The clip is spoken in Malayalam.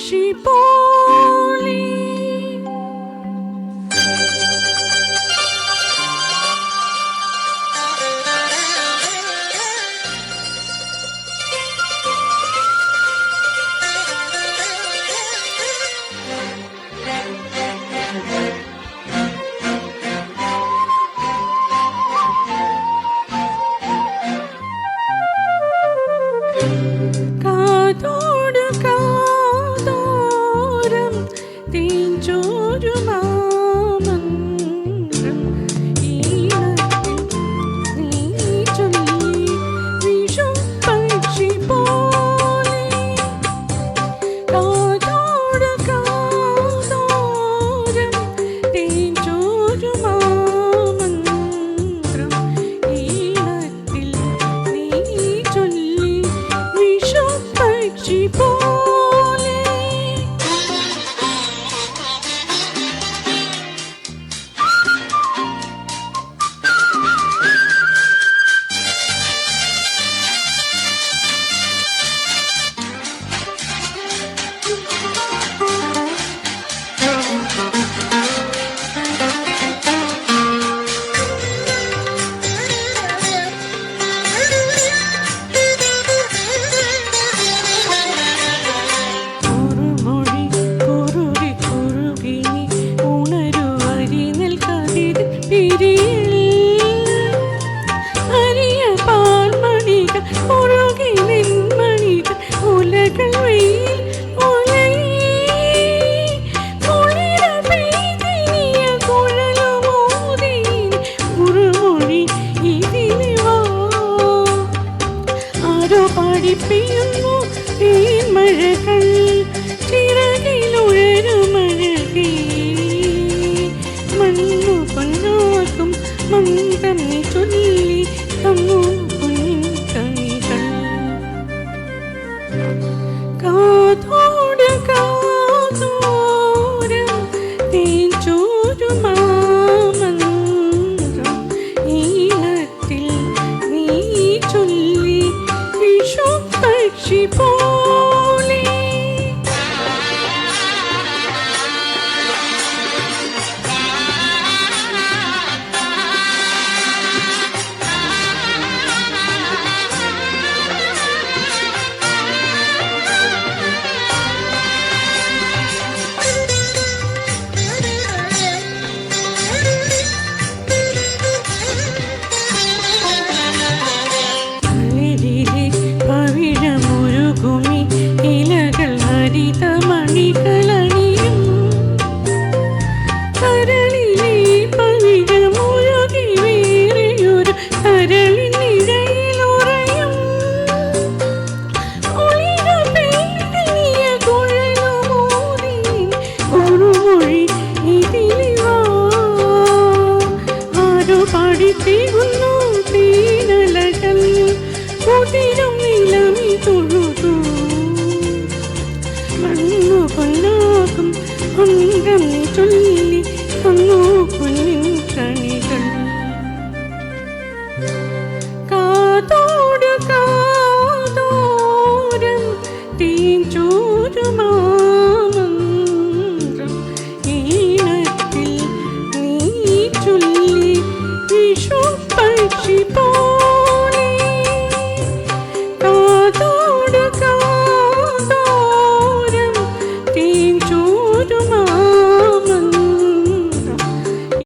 she bought Oh. ചൊല്ലി തങ്ങും പൊൻകണികൾ കാതോട് കാതോരം തേച്ചോരുമാമന്ത്രം ഈണത്തിൽ നീ ചൊല്ലി വിഷു പക്ഷി പോ ನೋಡು